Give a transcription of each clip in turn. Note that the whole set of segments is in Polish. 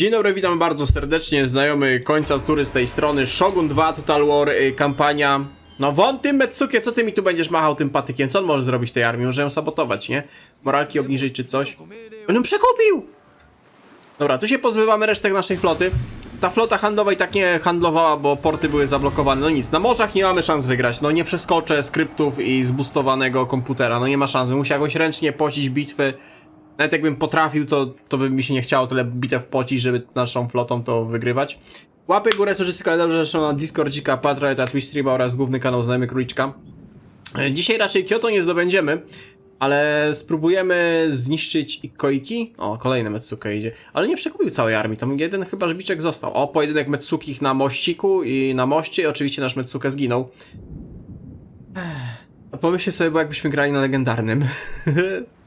Dzień dobry, witam bardzo serdecznie, znajomy końca tury z tej strony, Shogun 2 Total War, y, kampania... No won ty Metsukie, co ty mi tu będziesz machał tym patykiem? Co on może zrobić tej armii? Może ją sabotować, nie? Moralki obniżyć czy coś? On ją przekupił! Dobra, tu się pozbywamy resztek naszej floty. Ta flota handlowa i tak nie handlowała, bo porty były zablokowane. No nic, na morzach nie mamy szans wygrać. No nie przeskoczę skryptów i zbustowanego komputera. No nie ma szans. Muszę jakoś ręcznie pocić bitwy. Nawet jakbym potrafił, to, to by mi się nie chciało tyle bitew pocić, żeby naszą flotą to wygrywać. Łapy górę, słyszycie kalendarze zresztą na Discordzika, Patriota, Twitch Streama oraz główny kanał Znajomy Króliczka. E, Dzisiaj raczej Kyoto nie zdobędziemy, ale spróbujemy zniszczyć Ikoiki. O, kolejny Metsuke idzie. Ale nie przekupił całej armii, tam jeden chyba żbiczek został. O, pojedynek Metsukich na mościku i na moście i oczywiście nasz Metsuke zginął. Pomyślcie sobie, bo jakbyśmy grali na legendarnym.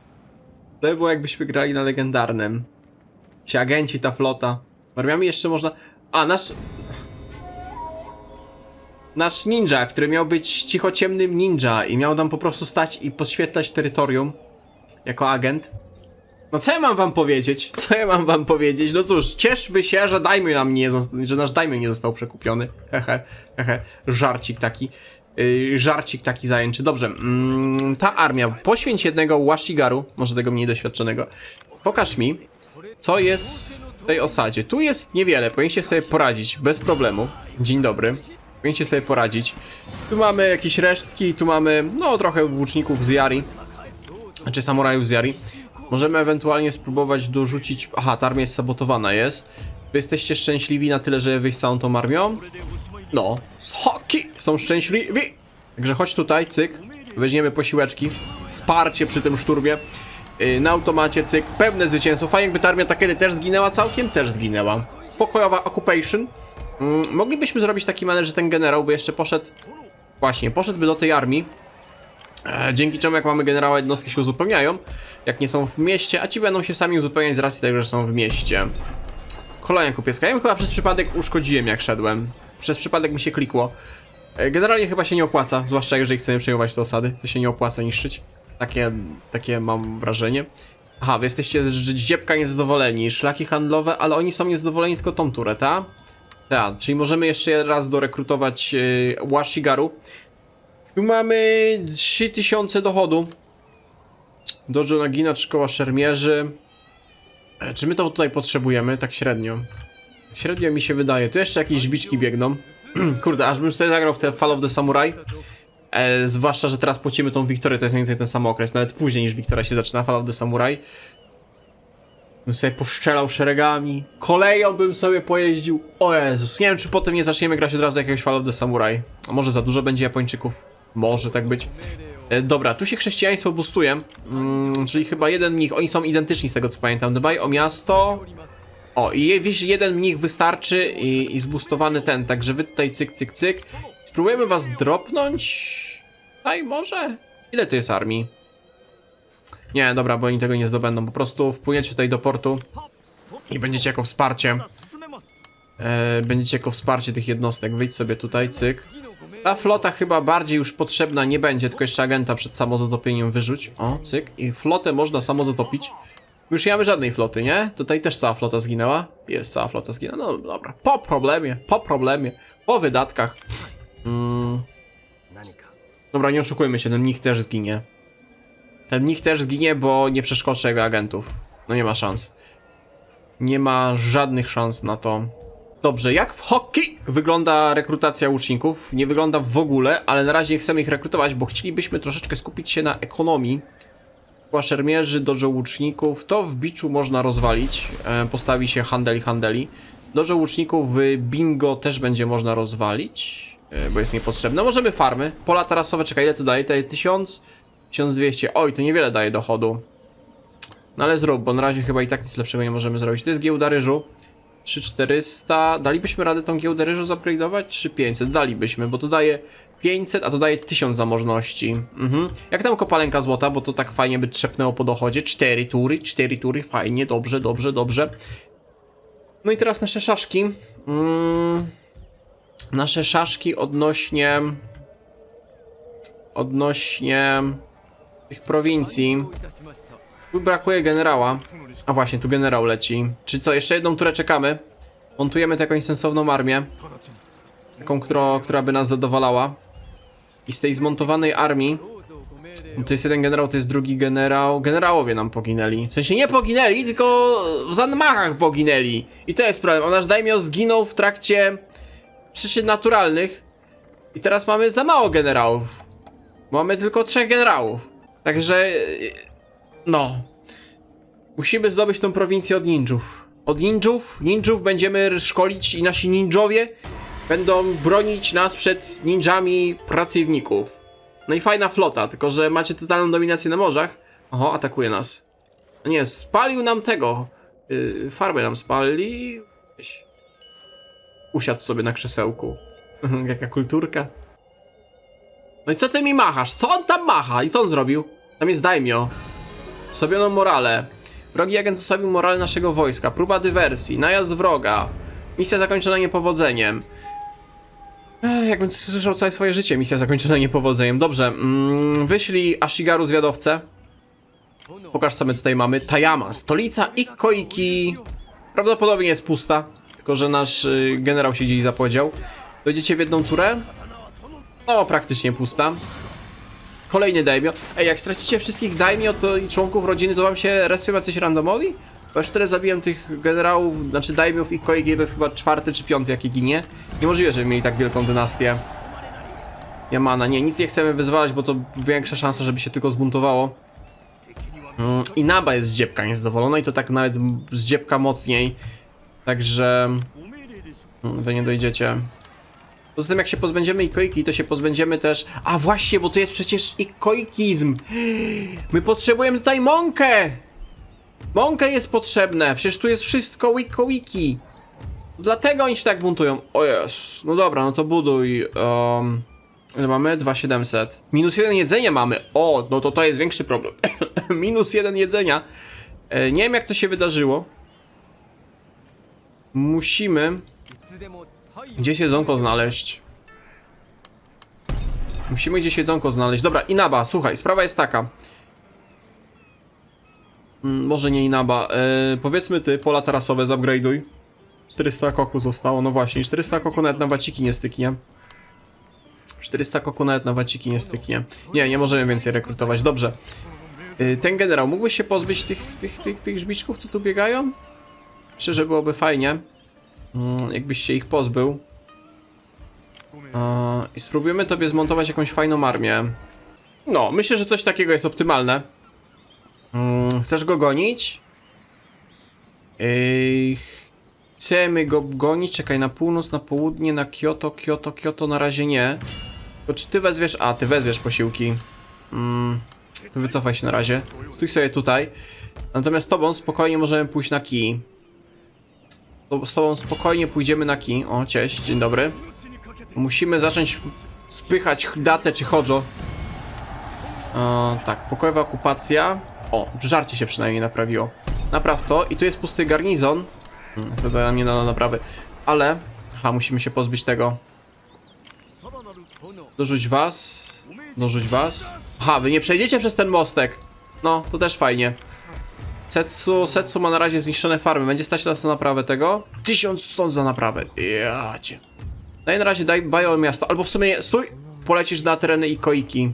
to by było jakbyśmy grali na legendarnym. Ci agenci, ta flota. Armiami jeszcze można... A, nasz... Nasz ninja, który miał być cichociemnym ninja i miał nam po prostu stać i podświetlać terytorium jako agent. No co ja mam wam powiedzieć? Co ja mam wam powiedzieć? No cóż, cieszmy się, że dajmy nam nie że nasz dajmy nie został przekupiony. Hehe, hehe, żarcik taki. Yy, żarcik taki zajęczy. Dobrze, mm, ta armia, poświęć jednego Washigaru, może tego mniej doświadczonego. Pokaż mi, co jest w tej osadzie. Tu jest niewiele, powinniście sobie poradzić, bez problemu. Dzień dobry. Powinniście sobie poradzić. Tu mamy jakieś resztki, tu mamy, no, trochę włóczników z Yari. Znaczy samurajów z Yari. Możemy ewentualnie spróbować dorzucić... Aha, ta armia jest sabotowana, jest. Wy jesteście szczęśliwi na tyle, że wyjść całą tą armią? No, z hoki są szczęśliwi. Także chodź tutaj, cyk. Weźmiemy posiłeczki. Wsparcie przy tym szturmie. Yy, na automacie, cyk. Pewne zwycięstwo. Fajnie, jakby ta armia ta kiedy też zginęła całkiem? Też zginęła. Pokojowa occupation. Mm, moglibyśmy zrobić taki manewr, że ten generał by jeszcze poszedł... Właśnie, poszedłby do tej armii. E, dzięki czemu jak mamy generała jednostki się uzupełniają, jak nie są w mieście, a ci będą się sami uzupełniać z racji tego, że są w mieście. Kolonia kupieska. Ja ją chyba przez przypadek uszkodziłem jak szedłem. Przez przypadek mi się klikło. E, Generalnie chyba się nie opłaca, zwłaszcza jeżeli chcemy przejmować te osady, to się nie opłaca niszczyć. Takie, takie mam wrażenie. Aha, wy jesteście z dziebka niezadowoleni, szlaki handlowe, ale oni są niezadowoleni tylko tą turę, ta? Tak, czyli możemy jeszcze raz dorekrutować yy, Washigaru. Tu mamy 3000 dochodu. Dojo Nagina, szkoła szermierzy. E, Czy my to tutaj potrzebujemy? Tak średnio. Średnio mi się wydaje. Tu jeszcze jakieś żbiczki biegną. Kurde, aż bym sobie zagrał w te Fall of the Samurai. E, zwłaszcza, że teraz płacimy tą Wiktorię, to jest mniej więcej ten sam okres. Nawet później niż Wiktoria się zaczyna Fall of the Samurai. Bym sobie poszczelał szeregami. Koleją bym sobie pojeździł. O Jezus, nie wiem czy potem nie zaczniemy grać od razu jakiegoś Fall of the Samurai. A może za dużo będzie Japończyków. Może tak być. E, dobra, tu się chrześcijaństwo boostuje. Mm, czyli chyba jeden mnich, oni są identyczni z tego co pamiętam. Dbaj o miasto. O, i wiesz, jeden mnich wystarczy i, i zbustowany ten, także wy tutaj cyk, cyk, cyk. Spróbujemy was dropnąć. Daj, może? Ile to jest armii? Nie, dobra, bo oni tego nie zdobędą. Po prostu wpłyniecie tutaj do portu i będziecie jako wsparcie. E, będziecie jako wsparcie tych jednostek. Wyjdź sobie tutaj, cyk. Ta flota chyba bardziej już potrzebna nie będzie, tylko jeszcze agenta przed samozatopieniem wyrzuć. O, cyk. I flotę można samozatopić. Już nie mamy żadnej floty, nie? Tutaj też cała flota zginęła. Jest cała flota zginęła. No dobra. Po problemie, po problemie, po wydatkach. Mm. Dobra, nie oszukujmy się, ten mnich też zginie. Ten mnich też zginie, bo nie przeskoczy jego agentów. No nie ma szans. Nie ma żadnych szans na to. Dobrze, jak w hockey wygląda rekrutacja łuczników? Nie wygląda w ogóle, ale na razie chcemy ich rekrutować, bo chcielibyśmy troszeczkę skupić się na ekonomii. Szkoła szermierzy, dojo łuczników, to w biczu można rozwalić. E, postawi się handeli, handeli. Dojo łuczników w bingo też będzie można rozwalić, e, bo jest niepotrzebne. Możemy farmy. Pola tarasowe, czekaj, ile to daje? Daje 1000, 1200. Oj, to niewiele daje dochodu. No ale zrób, bo na razie chyba i tak nic lepszego nie możemy zrobić. To jest giełda ryżu. 3400. Dalibyśmy radę tą giełdę ryżu zaprojektować? 3500. Dalibyśmy, bo to daje 500, a to daje 1000 zamożności. Mhm. Jak tam kopalenka złota, bo to tak fajnie by trzepnęło po dochodzie. 4 tury, 4 tury, fajnie, dobrze, dobrze, dobrze. No i teraz nasze szaszki. Mm. Nasze szaszki odnośnie... Odnośnie tych prowincji. Tu brakuje generała. A właśnie, tu generał leci. Czy co, jeszcze jedną turę czekamy? Montujemy taką sensowną armię. Taką, która, która by nas zadowalała. I z tej zmontowanej armii to jest jeden generał, to jest drugi generał. Generałowie nam poginęli. W sensie nie poginęli, tylko w zanmachach poginęli. I to jest problem. Nasz daimio zginął w trakcie przyczyn naturalnych. I teraz mamy za mało generałów. Mamy tylko trzech generałów. Także. No. Musimy zdobyć tą prowincję od ninjów. Od ninjów, ninjów będziemy szkolić i nasi ninjowie będą bronić nas przed ninjami pracowników. No i fajna flota, tylko że macie totalną dominację na morzach. Oho, atakuje nas. Nie, spalił nam tego. Yy, farbę nam spali. Usiadł sobie na krzesełku. Jaka kulturka. No i co ty mi machasz? Co on tam macha? I co on zrobił? Tam jest daimio. Sobiono morale. Wrogi agent osłabił morale naszego wojska. Próba dywersji. Najazd wroga. Misja zakończona niepowodzeniem. Ech, jakbym słyszał całe swoje życie, misja zakończona niepowodzeniem. Dobrze, mm, wyślij Ashigaru zwiadowcę. Pokaż co my tutaj mamy. Tajama, stolica Ikkoiki. Prawdopodobnie jest pusta, tylko że nasz y, generał siedzi i zapłodział. Dojdziecie w jedną turę? No, praktycznie pusta. Kolejny daimio. Ej, jak stracicie wszystkich daimio to i członków rodziny, to wam się respią jacyś randomowi? Bo już tyle zabiłem tych generałów, znaczy daimiów i koigi, to jest chyba czwarty czy piąty jaki ginie. Niemożliwe, żeby mieli tak wielką dynastię. Yamana, nie, nic nie chcemy wyzwalać, bo to większa szansa, żeby się tylko zbuntowało. Mm, I Naba jest z dziebka niezadowolona i to tak nawet z dziebka mocniej. Także... mm, Wy nie dojdziecie. Poza tym jak się pozbędziemy ikoiki, to się pozbędziemy też... A właśnie, bo to jest przecież ikoikizm! My potrzebujemy tutaj mąkę! Mąkę jest potrzebne, przecież tu jest wszystko wiko. Dlatego oni się tak buntują. O jest, no dobra, no to buduj. Um, ile mamy? 2700. Minus jeden jedzenia mamy. O, no to to jest większy problem. Minus jeden jedzenia. E, nie wiem jak to się wydarzyło. Musimy gdzieś jedzonko znaleźć. Musimy gdzieś jedzonko znaleźć. Dobra, Inaba, słuchaj, sprawa jest taka. Mm, może nie Inaba. E, powiedzmy ty, pola tarasowe zupgrade'uj. 400 koku zostało, no właśnie. 400 koku nawet na waciki nie styknie. 400 koku nawet na waciki nie styknie. Nie, nie możemy więcej rekrutować. Dobrze. E, ten generał, mógłbyś się pozbyć tych, tych, tych, tych co tu biegają? Myślę, że byłoby fajnie. Mm, jakbyś się ich pozbył. E, I spróbujemy tobie zmontować jakąś fajną armię. No, myślę, że coś takiego jest optymalne. Mm, chcesz go gonić? Chcemy go gonić. Czekaj, na północ, na południe, na Kyoto, Kyoto, Kyoto na razie nie. To czy ty wezwiesz? A, ty wezwiesz posiłki. Mm, wycofaj się na razie. Stój sobie tutaj. Natomiast tobą spokojnie możemy pójść na kij. To- Z tobą spokojnie pójdziemy na kij. O, cześć, dzień dobry. Musimy zacząć spychać datę czy Hojo. E, tak, pokojowa okupacja. O, żarcie się przynajmniej naprawiło. Napraw to i tu jest pusty garnizon. Hmm, To nam nie da na naprawy. Ale, aha, musimy się pozbyć tego. Dorzuć was. Dorzuć was. Aha, wy nie przejdziecie przez ten mostek. No, to też fajnie. Setsu, Setsu ma na razie zniszczone farmy. Będzie stać nas na naprawę tego? Tysiąc stąd za naprawę. Jacie. Daj na razie, daj bajo miasto. Albo w sumie, stój! Polecisz na tereny Ikoiki.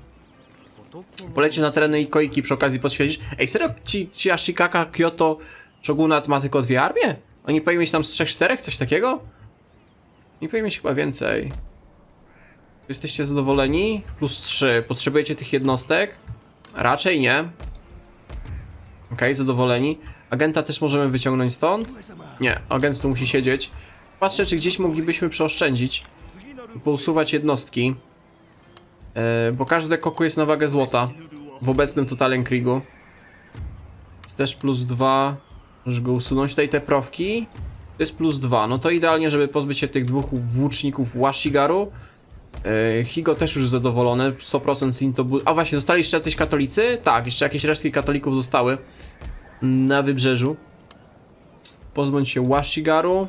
Polecisz na tereny Ikoiki przy okazji podświecisz. Ej, serio? Ci, ci Ashikaka, Kyoto, Shogunat ma tylko dwie armie? Oni powinni mieć tam z trzech, czterech, coś takiego? Nie powinni mieć chyba więcej. Jesteście zadowoleni? Plus 3. Potrzebujecie tych jednostek? Raczej nie. Okej, zadowoleni. Agenta też możemy wyciągnąć stąd? Nie, agent tu musi siedzieć. Patrzę, czy gdzieś moglibyśmy przeoszczędzić. Pousuwać jednostki. E, bo każde koku jest na wagę złota. W obecnym Totalen Kriegu. Jest też plus 2. Możesz go usunąć. Tutaj te profki. To jest plus 2. No to idealnie, żeby pozbyć się tych dwóch włóczników Washigaru. E, Higo też już zadowolony. 100% Sinto. bu- A właśnie, zostali jeszcze jacyś katolicy? Tak, jeszcze jakieś resztki katolików zostały. Na wybrzeżu. Pozbądź się Washigaru.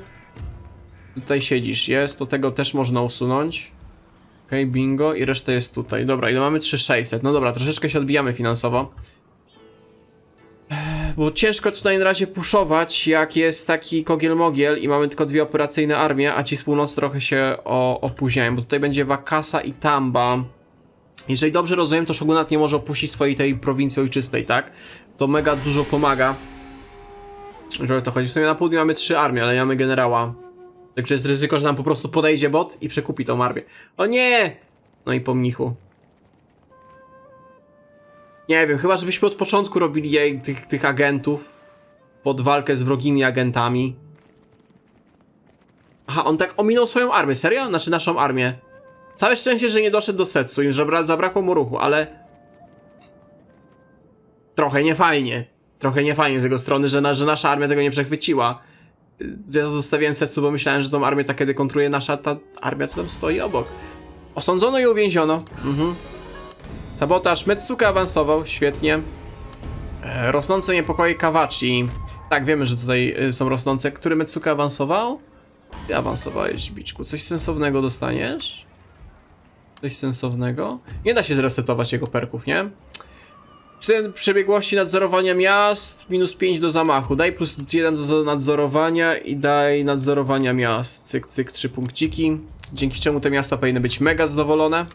Tutaj siedzisz, jest, to tego też można usunąć. Okej, bingo i reszta jest tutaj. Dobra, ile mamy? 3600. No dobra, troszeczkę się odbijamy finansowo. Bo ciężko tutaj na razie puszować, jak jest taki kogiel-mogiel i mamy tylko dwie operacyjne armie, a ci z północy trochę się o, opóźniają, bo tutaj będzie Wakasa i Tamba. Jeżeli dobrze rozumiem, to Shogunat nie może opuścić swojej tej prowincji ojczystej, tak? To mega dużo pomaga. O to chodzi. W sumie na południu mamy trzy armie, ale nie mamy generała. Także jest ryzyko, że nam po prostu podejdzie bot i przekupi tą armię. O nie! No i po mnichu. Nie wiem, chyba żebyśmy od początku robili jej, tych, tych agentów pod walkę z wrogimi agentami. Aha, on tak ominął swoją armię, serio? Znaczy naszą armię. Całe szczęście, że nie doszedł do Setsu i że bra- zabrakło mu ruchu, ale... Trochę niefajnie. Trochę niefajnie z jego strony, że, na, że nasza armia tego nie przechwyciła. Ja zostawiłem Setsu, bo myślałem, że tą armię tak kiedy kontruje nasza ta armia, co tam stoi obok. Osądzono i uwięziono. Mhm. Sabotaż Metsuka awansował, świetnie. E, Rosnące niepokoje Kawachi. Tak, wiemy, że tutaj y, są rosnące. Który Metsuka awansował? Ty awansowałeś, Biczku. Coś sensownego dostaniesz? Coś sensownego? Nie da się zresetować jego perków, nie? Cen przebiegłości nadzorowania miast, minus 5 do zamachu. Daj plus 1 do nadzorowania i daj nadzorowania miast. Cyk, cyk, 3 punkciki. Dzięki czemu te miasta powinny być mega zadowolone.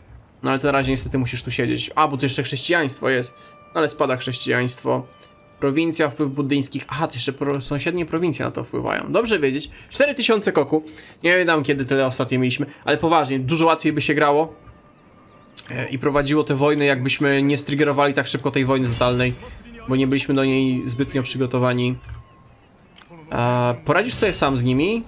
No ale to na razie niestety musisz tu siedzieć. A, bo to jeszcze chrześcijaństwo jest. No ale spada chrześcijaństwo. Prowincja wpływ buddyjskich. Aha, to jeszcze pro, sąsiednie prowincje na to wpływają. Dobrze wiedzieć. 4000 koku. Nie wiem kiedy tyle ostatnio mieliśmy, ale poważnie, dużo łatwiej by się grało. E, I prowadziło te wojny, jakbyśmy nie striggerowali tak szybko tej wojny totalnej, bo nie byliśmy do niej zbytnio przygotowani. E, poradzisz sobie sam z nimi?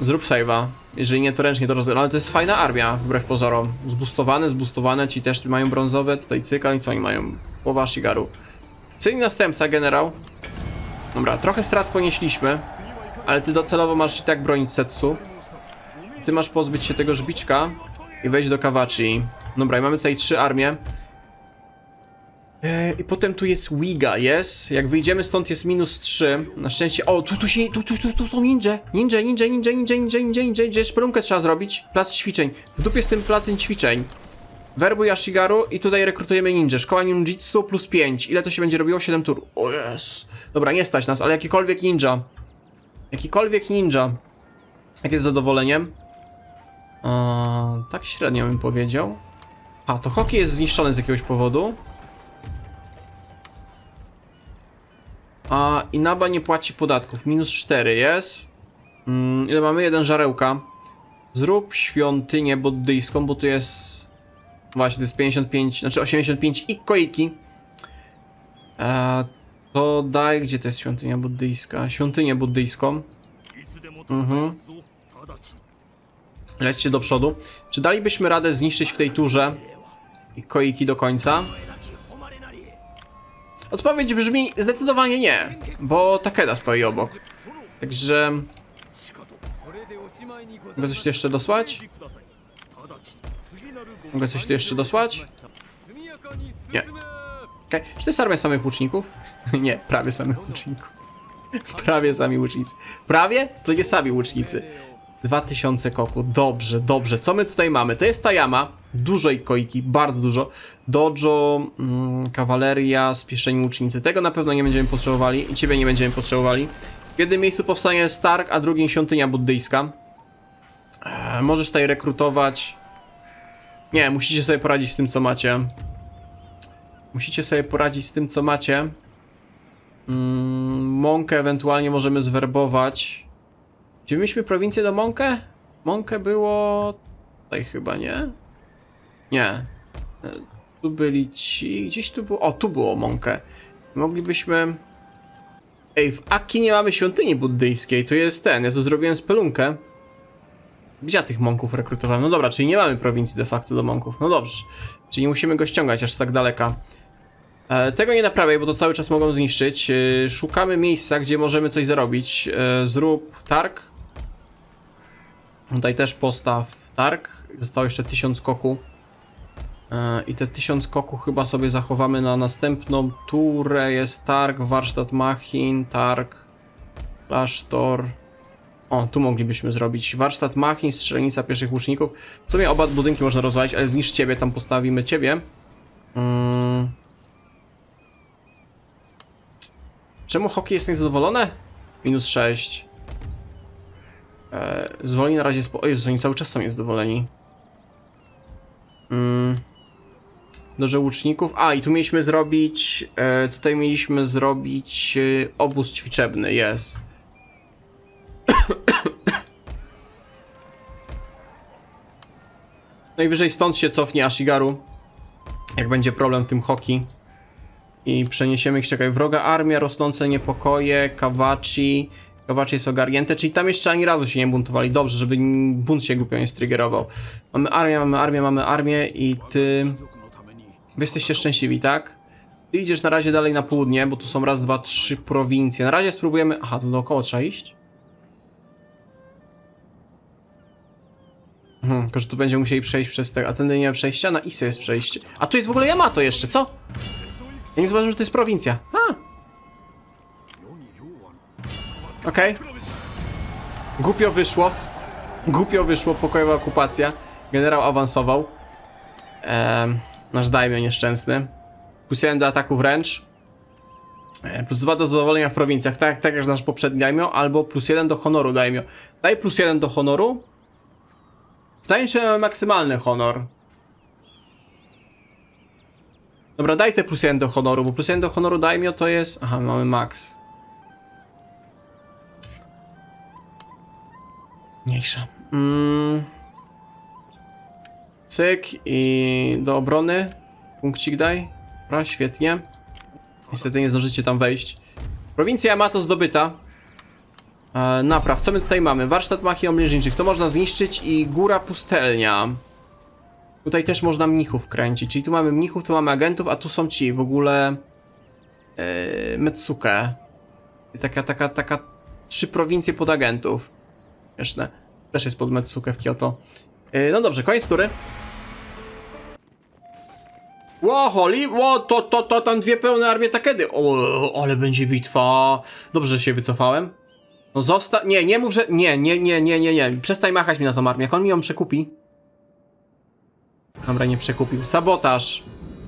Zrób save'a. Jeżeli nie, to ręcznie to roz... Ale to jest fajna armia, wbrew pozorom. Zbustowane, zbustowane, ci też mają brązowe, tutaj cyka i co oni mają? Połowa Shigaru. Czyli następca, generał. Dobra, trochę strat ponieśliśmy, ale ty docelowo masz i tak bronić Setsu. Ty masz pozbyć się tego żbiczka i wejść do Kawachi. Dobra, i mamy tutaj trzy armie. E, I potem tu jest Wiga, jest. Jak wyjdziemy stąd jest minus 3. Na szczęście. O, tu, tu się. Tu, tu, tu, tu są ninja. Ninja, ninja, ninja, ninja, ninja, ninja, ninja, ninja. Szpelunkę trzeba zrobić. Plac ćwiczeń. W dupie z tym placem ćwiczeń. Werbuj Ashigaru i tutaj rekrutujemy ninja. Szkoła ninjitsu plus 5. Ile to się będzie robiło? 7 tur. O jest. Dobra, nie stać nas, ale jakikolwiek ninja. Jakikolwiek ninja. Jakie jest zadowoleniem? Eee, tak średnio bym powiedział. A, to hockey jest zniszczony z jakiegoś powodu. A Inaba nie płaci podatków. Minus 4 jest. Mm, ile mamy? Jeden żarełka. Zrób świątynię buddyjską, bo tu jest... Właśnie, to jest 55, znaczy 85 i koiki. Eee, to daj, gdzie to jest świątynia buddyjska? Świątynię buddyjską. Mhm. Lećcie do przodu. Czy dalibyśmy radę zniszczyć w tej turze i koiki do końca? Odpowiedź brzmi zdecydowanie nie, bo Takeda stoi obok. Także... Mogę coś tu jeszcze dosłać? Mogę coś tu jeszcze dosłać? Nie. Okej, czy to jest armia samych łuczników? nie, prawie samych łuczników. prawie sami łucznicy. Prawie? To nie sami łucznicy. 2000 koku. Dobrze, dobrze. Co my tutaj mamy? To jest Tajama. Dużo koiki, bardzo dużo. Dojo, mm, kawaleria, spieszeni łucznicy. Tego na pewno nie będziemy potrzebowali i ciebie nie będziemy potrzebowali. W jednym miejscu powstanie Stark, a drugim świątynia buddyjska. Eee, możesz tutaj rekrutować. Nie, musicie sobie poradzić z tym, co macie. Musicie sobie poradzić z tym, co macie. Mm, Monkę ewentualnie możemy zwerbować. Gdzie mieliśmy prowincję do Monkę? Monkę było... Tutaj chyba, nie? Nie. E, Tu byli ci... Gdzieś tu było... O, tu było Monkę. Moglibyśmy... Ej, w Aki nie mamy świątyni buddyjskiej. Tu jest ten, ja tu zrobiłem spelunkę. Gdzie ja tych monków rekrutowałem? No dobra, czyli nie mamy prowincji de facto do monków. No dobrze. Czyli nie musimy go ściągać aż tak daleka. E, tego nie naprawiaj, bo to cały czas mogą zniszczyć. E, szukamy miejsca, gdzie możemy coś zarobić. Zrób targ. Tutaj też postaw targ. Zostało jeszcze 1000 koku. E, I te 1000 koku chyba sobie zachowamy na następną turę. Jest targ, warsztat machin, targ, klasztor. O, tu moglibyśmy zrobić warsztat machin, strzelnica pieszych łuczników. W sumie oba budynki można rozwalić, ale zniszcz ciebie, tam postawimy ciebie. Mm. Czemu hockey jest niezadowolone? Minus 6. E, zwolni na razie spo... O Jezus, oni cały czas są niezadowoleni. Mm. Dobrze, łuczników. A, i tu mieliśmy zrobić... E, tutaj mieliśmy zrobić e, obóz ćwiczebny, jest. Najwyżej stąd się cofnie Ashigaru. Jak będzie problem tym hockey. I przeniesiemy ich, czekaj, wroga armia, rosnące niepokoje, Kawachi. Kawachi jest ogarnięte, czyli tam jeszcze ani razu się nie buntowali. Dobrze, żeby bunt się głupio nie striggerował. Mamy armię, mamy armię, mamy armię i ty... Wy jesteście szczęśliwi, tak? Ty idziesz na razie dalej na południe, bo tu są raz, dwa, trzy prowincje. Na razie spróbujemy... Aha, tu dookoła trzeba iść? Mhm, tylko, że tu będziemy musieli przejść przez te... A tędy nie ma przejścia? Na Isy jest przejście. A tu jest w ogóle Yamato jeszcze, co? Ja nie zauważyłem, że to jest prowincja. A! Okej. Głupio wyszło. Głupio wyszło, pokojowa okupacja. Generał awansował. Ehm, nasz dajmy nieszczęsny. Plus jeden do ataku wręcz. E, Plus dwa do zadowolenia w prowincjach, tak, tak jak nasz poprzedni dajmio, albo plus jeden do honoru dajmio. Daj plus jeden do honoru. Pytanie, czy mamy maksymalny honor. Dobra, daj te plus jeden do honoru, bo plus jeden do honoru dajmio to jest... Aha, mamy max. Mniejsza. Mm. Cyk i do obrony. Punkcik daj. Dobra, świetnie. Niestety nie zdążycie tam wejść. Prowincja Yamato zdobyta. E, napraw, co my tutaj mamy? Warsztat machii to można zniszczyć i góra pustelnia. Tutaj też można mnichów kręcić, czyli tu mamy mnichów, tu mamy agentów, a tu są ci w ogóle... Yy, Metsuke. Taka, taka, taka... Trzy prowincje pod agentów. Śmieszne. Też jest pod Metsuke w Kyoto. Yy, no dobrze, koniec tury. Ło, Holly, ło, to, to, to, tam dwie pełne armie Takedy. O, ale będzie bitwa. Dobrze, że się wycofałem. No zosta... Nie, nie mów, że... Nie, nie, nie, nie, nie, nie. Przestań machać mi na tą armię. Jak on mi ją przekupi... Dobra, nie przekupił. Sabotaż.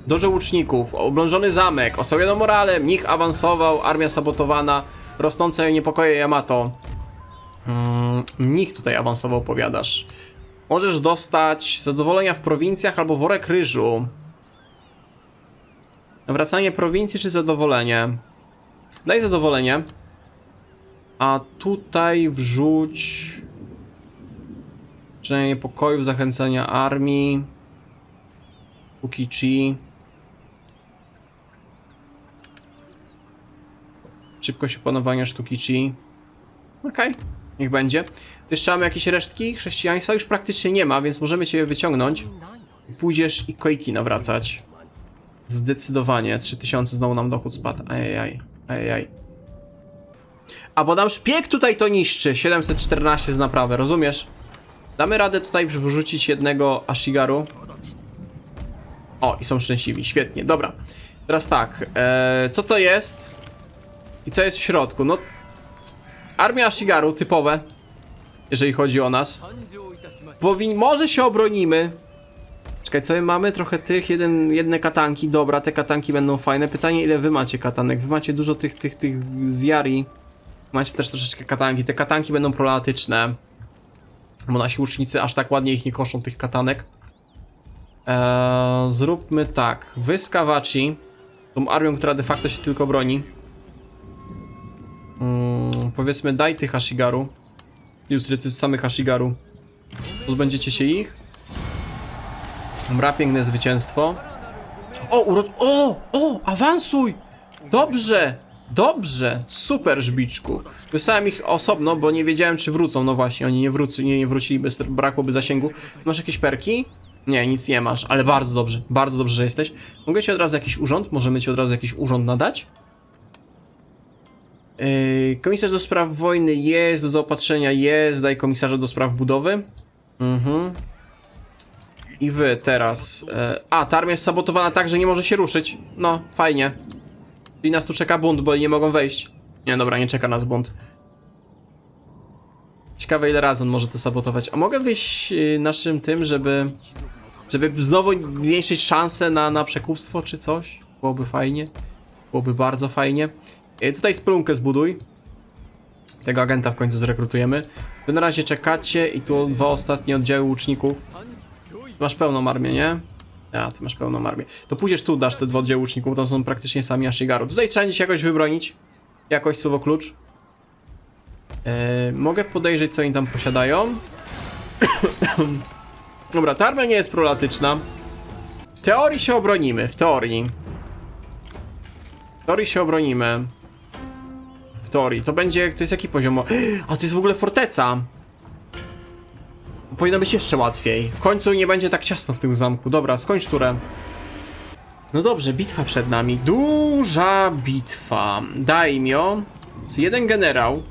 Dużo łuczników. Oblążony zamek. Osłabiono morale. Mnich awansował. Armia sabotowana. Rosnące niepokoje Yamato. Mm, mnich tutaj awansował, powiadasz. Możesz dostać zadowolenia w prowincjach albo worek ryżu. Wracanie prowincji czy zadowolenie? Daj zadowolenie. A tutaj wrzuć... Czynienie pokojów, zachęcania armii. Ukichi. Szybkość opanowania sztuki chi. Okej, niech będzie. Jeszcze mamy jakieś resztki chrześcijaństwa? Już praktycznie nie ma, więc możemy cię wyciągnąć. Pójdziesz i kojki nawracać. Zdecydowanie. 3000 znowu nam dochód spadł. Ajajaj. Ajajaj. A bo nam szpieg tutaj to niszczy. 714 z naprawy, rozumiesz? Damy radę tutaj wyrzucić jednego Ashigaru. O, i są szczęśliwi, świetnie, dobra. Teraz tak, e, co to jest? I co jest w środku? No, armia Ashigaru, typowe, jeżeli chodzi o nas. Powin może się obronimy. Czekaj, co my mamy? Trochę tych, jeden, jedne katanki, dobra, te katanki będą fajne. Pytanie, ile wy macie katanek? Wy macie dużo tych, tych, tych z Yari. Macie też troszeczkę katanki. Te katanki będą problematyczne. Bo nasi łucznicy aż tak ładnie ich nie koszą, tych katanek. Eee, zróbmy tak. Wy tą armią, która de facto się tylko broni. Mm, powiedzmy, daj tych Ashigaru. Już to jest samych Ashigaru. Pozbędziecie się ich. Dobra, piękne zwycięstwo. O, uro... O! O! Awansuj! Dobrze! Dobrze! Super, Żbiczku. Wysłałem ich osobno, bo nie wiedziałem, czy wrócą. No właśnie, oni nie, wrócą, nie, nie wrócili, bez brakłoby zasięgu. Masz jakieś perki? Nie, nic nie masz, ale bardzo dobrze. Bardzo dobrze, że jesteś. Mogę ci od razu jakiś urząd? Możemy ci od razu jakiś urząd nadać? Yy, komisarz do spraw wojny jest, do zaopatrzenia jest, daj komisarza do spraw budowy. Mhm. I wy teraz. E, a, ta armia jest sabotowana tak, że nie może się ruszyć. No, fajnie. I nas tu czeka bunt, bo nie mogą wejść. Nie, dobra, nie czeka nas bunt. Ciekawe ile razy on może to sabotować. A mogę wyjść y, naszym tym, żeby... Żeby znowu zmniejszyć szanse na, na przekupstwo czy coś? Byłoby fajnie. Byłoby bardzo fajnie. E, tutaj spelunkę zbuduj. Tego agenta w końcu zrekrutujemy. Wy na razie czekacie i tu dwa ostatnie oddziały łuczników. Masz pełną armię, nie? Ja, ty masz pełną armię. To pójdziesz tu, dasz te dwa oddziały łuczników, to są praktycznie sami Ashigaru. Tutaj trzeba gdzieś jakoś wybronić. Jakoś słowo klucz. E, mogę podejrzeć, co oni tam posiadają. Dobra, ta armia nie jest prolatyczna. W teorii się obronimy, w teorii. W teorii się obronimy. To będzie, to jest jaki poziom? A to jest w ogóle forteca. Powinno być jeszcze łatwiej. W końcu nie będzie tak ciasno w tym zamku. Dobra, skończ turę. No dobrze, bitwa przed nami. Duża bitwa. Daimyo. Jest jeden generał.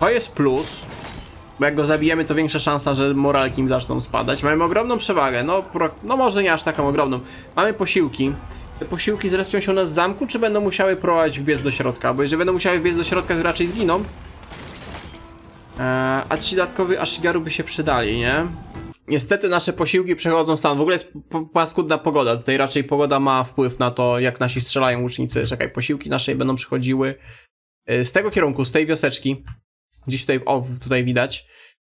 To jest plus. Bo jak go zabijemy, to większa szansa, że moralki im zaczną spadać. Mamy ogromną przewagę. No, no może nie aż taką ogromną. Mamy posiłki. Te posiłki zrespią się u nas z zamku, czy będą musiały prowadzić wbiec do środka? Bo jeżeli będą musiały wbiec do środka, to raczej zginą. Eee, a ci dodatkowi Ashigaru by się przydali, nie? Niestety nasze posiłki przechodzą stan. W ogóle jest paskudna pogoda. Tutaj raczej pogoda ma wpływ na to, jak nasi strzelają łucznicy. Czekaj, posiłki nasze będą przychodziły e, z tego kierunku, z tej wioseczki. Gdzieś tutaj, o, tutaj widać.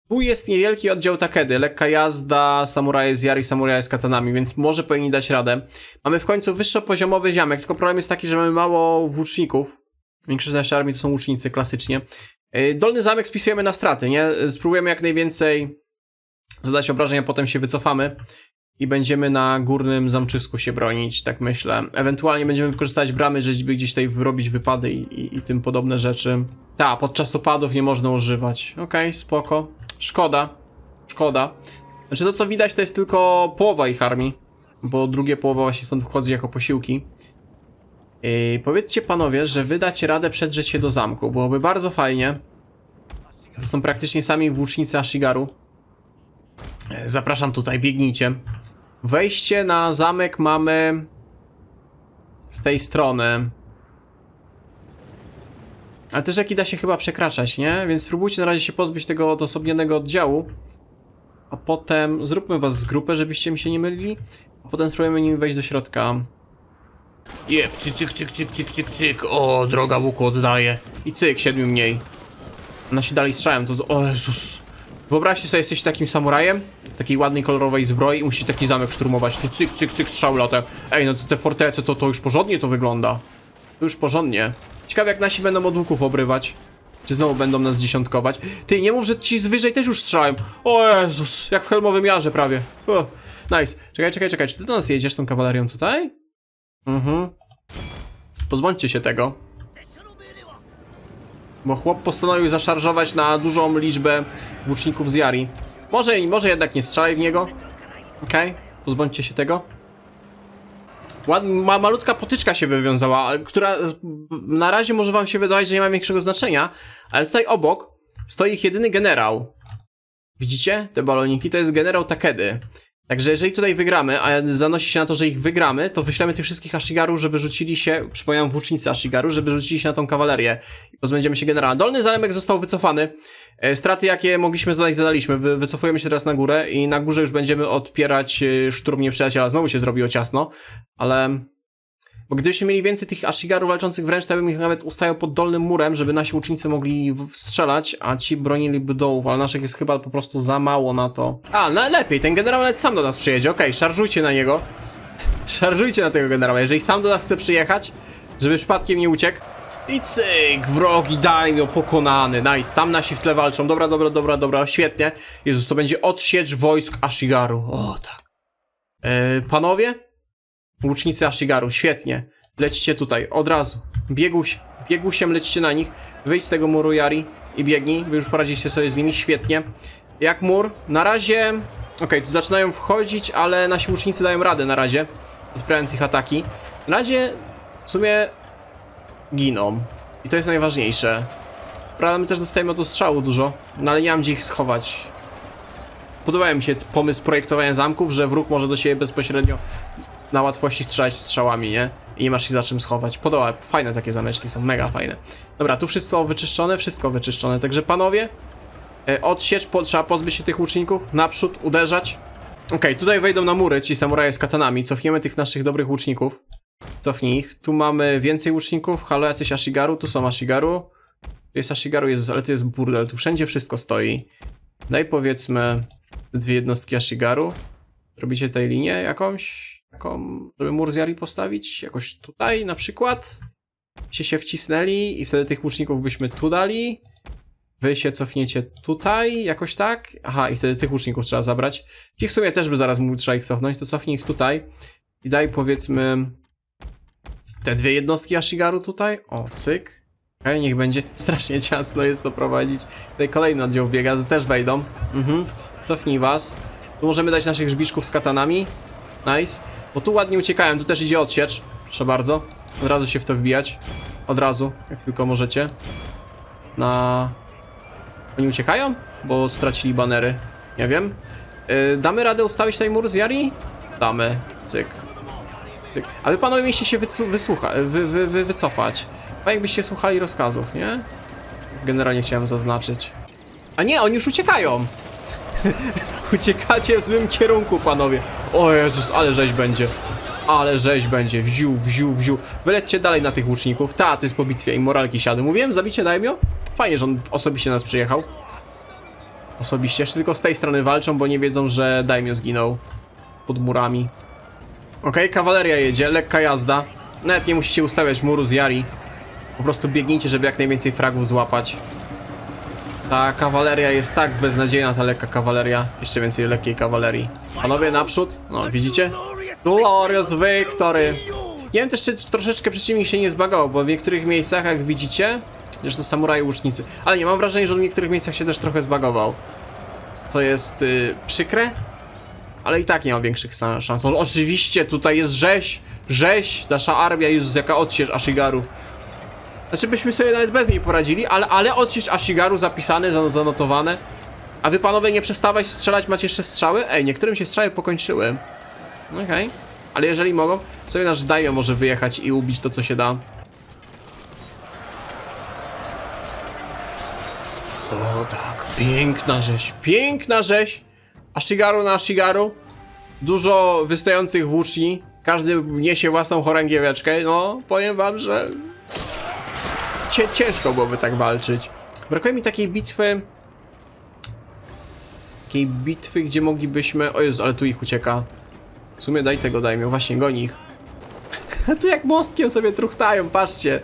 Tu jest niewielki oddział Takedy, lekka jazda, samuraje z Yari, samuraje z katanami, więc może powinni dać radę. Mamy w końcu wyższopoziomowy ziomek, tylko problem jest taki, że mamy mało włóczników. Większość naszej armii to są łucznicy, klasycznie. Yy, Dolny zamek spisujemy na straty, nie? Spróbujemy jak najwięcej zadać obrażeń, a potem się wycofamy i będziemy na górnym zamczysku się bronić, tak myślę. Ewentualnie będziemy wykorzystać bramy, żeby gdzieś tutaj robić wypady i, i, i tym podobne rzeczy. Ta, podczas opadów nie można używać. Okej, spoko. Szkoda. Szkoda. Znaczy to co widać to jest tylko połowa ich armii, bo drugie połowa właśnie stąd wchodzi jako posiłki. Yy, powiedzcie panowie, że wy dacie radę przedrzeć się do zamku. Byłoby bardzo fajnie. To są praktycznie sami włócznicy Ashigaru. Yy, Zapraszam tutaj, biegnijcie. Wejście na zamek mamy z tej strony. Ale też jaki da się chyba przekraczać, nie? Więc spróbujcie na razie się pozbyć tego odosobnionego oddziału. A potem zróbmy was z grupę, żebyście mi się nie mylili. A potem spróbujemy nim wejść do środka. Jep, cyk, cyk, cyk, cyk, cyk, cyk, cyk. O, droga łuku oddaje. I cyk, siedmiu mniej. Nasi dalej strzelają, to... O Jezus. Wyobraźcie sobie, jesteście takim samurajem, w takiej ładnej, kolorowej zbroi i musicie taki zamek szturmować. Ty cyk, cyk, cyk, strzał lata. Ej, no to te fortece, to, to już porządnie to wygląda. To już porządnie. Ciekawe jak nasi będą od łuków obrywać. Czy znowu będą nas dziesiątkować? Ty, nie mów, że ci z wyżej też już strzelają. O Jezus, jak w Helmowym Jarze prawie. O, nice. Czekaj, czekaj, czekaj, czy ty do nas jedziesz tą kawalerią tutaj? Mhm. Pozbądźcie się tego. Bo chłop postanowił zaszarżować na dużą liczbę włóczników z Jari. Może, może jednak nie strzelaj w niego. Okej, pozbądźcie się tego. Ład, ma, malutka potyczka się wywiązała, która na razie może wam się wydawać, że nie ma większego znaczenia, ale tutaj obok stoi ich jedyny generał. Widzicie? Te baloniki to jest generał Takedy. Także jeżeli tutaj wygramy, a zanosi się na to, że ich wygramy, to wyślemy tych wszystkich Ashigaru, żeby rzucili się, przypominam włócznicy Ashigaru, żeby rzucili się na tą kawalerię i pozbędziemy się generała. Dolny zamek został wycofany. E, Straty jakie mogliśmy zadać, zadaliśmy. Wy, wycofujemy się teraz na górę i na górze już będziemy odpierać e, szturm nieprzyjaciela. Znowu się zrobiło ciasno, ale... Bo gdybyśmy mieli więcej tych Ashigaru walczących wręcz, to ja bym ich nawet ustawiał pod dolnym murem, żeby nasi łucznicy mogli strzelać, a ci broniliby dołów, ale naszych jest chyba po prostu za mało na to. A, no lepiej, ten generał nawet sam do nas przyjedzie, okej, szarżujcie na niego. Szarżujcie na tego generała, jeżeli sam do nas chce przyjechać, żeby przypadkiem nie uciekł. I cyk, wrogi daimyo pokonany, nice, tam nasi w tle walczą, dobra, dobra, dobra, dobra, świetnie. Jezus, to będzie odsiecz wojsk Ashigaru, o tak. E, panowie? Łucznicy Ashigaru, świetnie. Lecicie tutaj, od razu. Bieguś, biegusiem lecicie na nich. Wyjdź z tego muru Jari i biegnij. Wy już poradziliście sobie z nimi, świetnie. Jak mur? Na razie... Okej, tu zaczynają wchodzić, ale nasi łucznicy dają radę na razie. Odpierając ich ataki. Na razie w sumie giną. I to jest najważniejsze. Prawda, my też dostajemy od strzału dużo, no ale nie mam gdzie ich schować. Podoba mi się pomysł projektowania zamków, że wróg może do siebie bezpośrednio na łatwości strzelać strzałami, nie? I nie masz się za czym schować. Podoba, fajne takie zameczki są, mega fajne. Dobra, tu wszystko wyczyszczone, wszystko wyczyszczone, także panowie, e, odsiecz, po, trzeba pozbyć się tych łuczników, naprzód, uderzać. Okej, tutaj wejdą na mury ci samuraje z katanami, cofniemy tych naszych dobrych łuczników. Cofnij ich. Tu mamy więcej łuczników. Halo, jacyś Ashigaru. Tu są Ashigaru. Tu jest Ashigaru, Jezus, ale tu jest burdel. Tu wszędzie wszystko stoi. Daj powiedzmy dwie jednostki Ashigaru. Robicie tutaj linię jakąś? Taką, żeby Murziari postawić? Jakoś tutaj na przykład? Się się wcisnęli i wtedy tych łuczników byśmy tu dali. Wy się cofniecie tutaj, jakoś tak? Aha, i wtedy tych łuczników trzeba zabrać. Ci w sumie też by zaraz mógł trzeba ich cofnąć, to cofnij ich tutaj. I daj powiedzmy te dwie jednostki Ashigaru tutaj. O, cyk. Okej, niech będzie. Strasznie ciasno jest to prowadzić. Tutaj kolejny oddział biega, też wejdą. Mhm. Cofnij was. Tu możemy dać naszych żbiczków z katanami. Nice. Bo tu ładnie uciekają, tu też idzie odsiecz. Proszę bardzo. Od razu się w to wbijać. Od razu, jak tylko możecie. Na... Oni uciekają? Bo stracili banery. Nie wiem. Yy, damy radę ustawić tutaj mur z Yari? Damy. Cyk. Cyk. A wy panowie mieliście się wysłucha- wy, wy, wy, wycofać. A jakbyście słuchali rozkazów, nie? Generalnie chciałem zaznaczyć. A nie, oni już uciekają! Uciekacie w złym kierunku, panowie. O Jezus, ale rzeź będzie. Ale rzeź będzie. Wziu, wziu, wziu. Wylećcie dalej na tych łuczników. Ta, to jest po bitwie i moralki siadły. Mówiłem, zabicie Daimio? Fajnie, że on osobiście nas przyjechał. Osobiście, jeszcze tylko z tej strony walczą, bo nie wiedzą, że Daimio zginął. Pod murami. Okej, kawaleria jedzie, lekka jazda. Nawet nie musicie ustawiać muru z Yari. Po prostu biegnijcie, żeby jak najwięcej fragów złapać. Ta kawaleria jest tak beznadziejna, ta lekka kawaleria. Jeszcze więcej lekkiej kawalerii. Panowie, naprzód. No, widzicie? Glorious Victory! Nie wiem też, czy troszeczkę przeciwnik się nie zbagował, bo w niektórych miejscach, jak widzicie, zresztą samuraj łucznicy, ale nie, mam wrażenie, że on w niektórych miejscach się też trochę zbagował. Co jest y, przykre, ale i tak nie ma większych szans. Oczywiście, tutaj jest rzeź, rzeź, nasza armia, Jezus, jaka odsiecz Ashigaru. Znaczy byśmy sobie nawet bez niej poradzili, ale, ale odsiecz Ashigaru zapisane, zan- zanotowane. A wy panowie nie przestawać strzelać, macie jeszcze strzały? Ej, niektórym się strzały pokończyły. Okej. Ale jeżeli mogą, sobie nasz Daio może wyjechać i ubić to, co się da. O tak, piękna rzeź, piękna rzeź. Ashigaru na Ashigaru. Dużo wystających włóczni. Każdy niesie własną chorągieweczkę. No, powiem wam, że ciężko byłoby tak walczyć. Brakuje mi takiej bitwy. Takiej bitwy, gdzie moglibyśmy. O Jezu, ale tu ich ucieka. W sumie daj tego, daj mi, właśnie goni ich. to jak mostkiem sobie truchtają, patrzcie.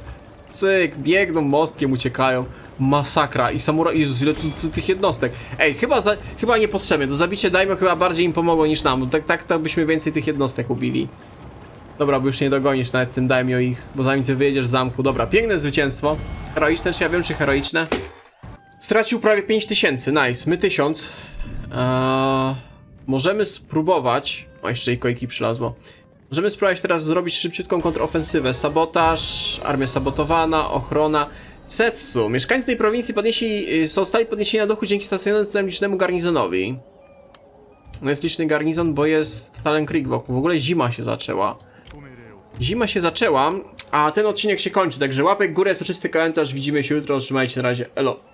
Cyk, biegną mostkiem, uciekają. Masakra i samuraj. Jezus, ile tu, tu tych jednostek. Ej, chyba, za, chyba niepotrzebnie. To zabicie dajmy chyba bardziej im pomogło niż nam. Tak, tak, tak byśmy więcej tych jednostek ubili. Dobra, bo już nie dogonisz nawet tym dajmio ich, bo zanim ty wyjedziesz z zamku. Dobra, piękne zwycięstwo. Heroiczne, czy ja wiem, czy heroiczne? Stracił prawie 5000, nice. My 1000. Eee, możemy spróbować. O, jeszcze i kojki przylazło. Możemy spróbować teraz zrobić szybciutką kontrofensywę. Sabotaż, armia sabotowana, ochrona. Setsu. Mieszkańcy tej prowincji podnieśli, y, zostali podniesieni na duchu dzięki stacjonarnemu tutaj licznemu garnizonowi. No jest liczny garnizon, bo jest Talen Creek wokół. W ogóle zima się zaczęła. Zima się zaczęła, a ten odcinek się kończy, także łapek górę, soczysty komentarz, widzimy się jutro, trzymajcie na razie, elo.